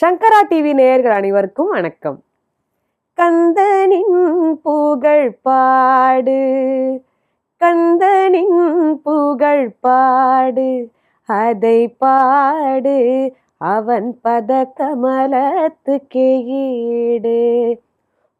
சங்கரா TV நேயர்கள் அனைவருக்கும் வணக்கம். கந்தனின் புகழ் பாடு கந்தனின் புகழ் பாடு அதை பாடு அவன் பத கமலத்துக்கே ஈடு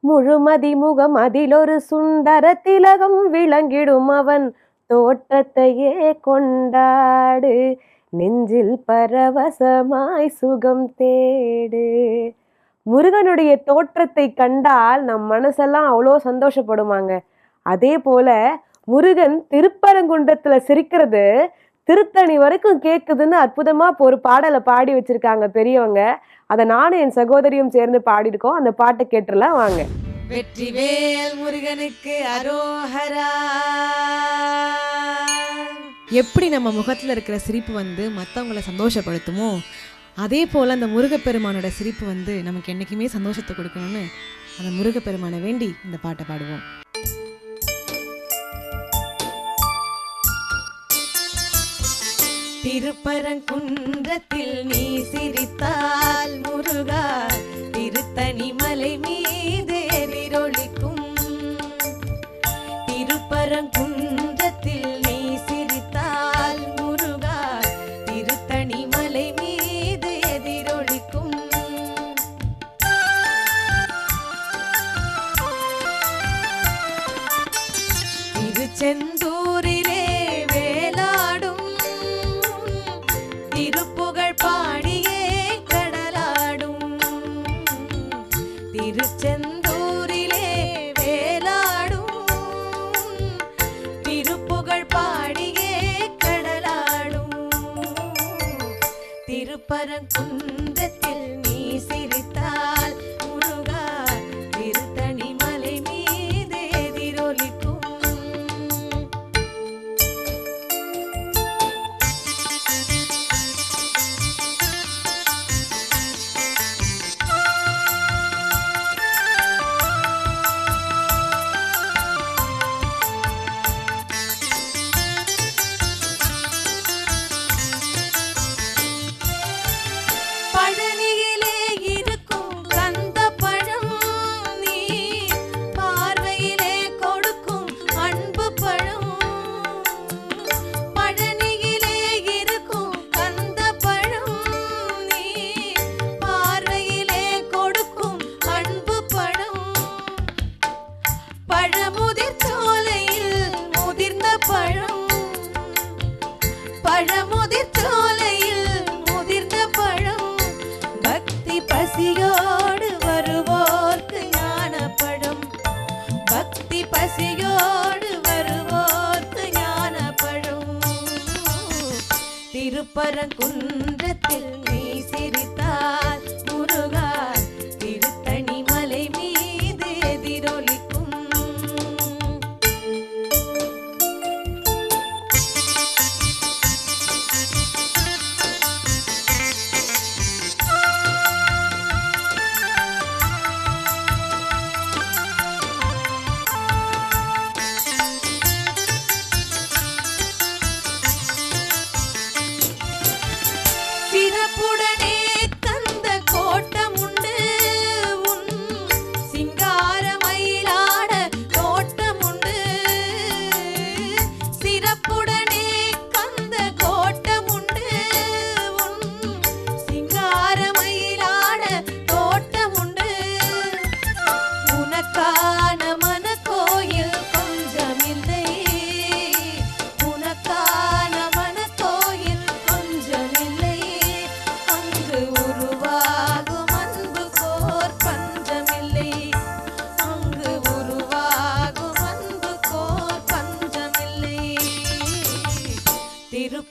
முழுமதி முகம் அதிலொரு சுந்தர திலகம் விளங்கிடும் அவன் தோற்றத்தையே கொண்டாடு. நெஞ்சில் பரவசமாய் சுகம் தேடு. முருகனுடைய தோற்றத்தை கண்டால் நம் மனசெல்லாம் அவ்வளோ சந்தோஷப்படுமாங்க. அதே போல முருகன் திருப்பரங்குன்றத்தில் சிரிக்கிறது திருத்தணி வரைக்கும் கேட்குதுன்னு அற்புதமாக ஒரு பாடலை பாடி வச்சிருக்காங்க பெரியவங்க. அதை நானும் என் சகோதரியும் சேர்ந்து பாடியிருக்கோம். அந்த பாட்டை கேட்டுலாம் வாங்க. வெற்றிவேல் முருகனுக்கு அரோஹரா. எப்படி நம்ம முகத்தில் இருக்கிற சிரிப்பு வந்து மற்றவங்கள சந்தோஷப்படுத்துமோ அதே போல் அந்த முருகப்பெருமானோட சிரிப்பு வந்து நமக்கு என்றைக்குமே சந்தோஷத்தை கொடுக்கணும்னு அந்த முருகப்பெருமானை வேண்டி இந்த பாட்டை பாடுவோம். திருப்பரங்குன்றத்தில் நீ சிரித்தால் முருகா செந்தூரிலே வேலாடும். திருப்புகழ் பாடியே கடலாடும். திருச்செந்தூரிலே வேலாடும். திருப்புகழ் பாடியே கடலாடும். திருப்பரங்குன்றத்தில் திருப்பரங்குன்றத்தில் நீ சிரித்தால்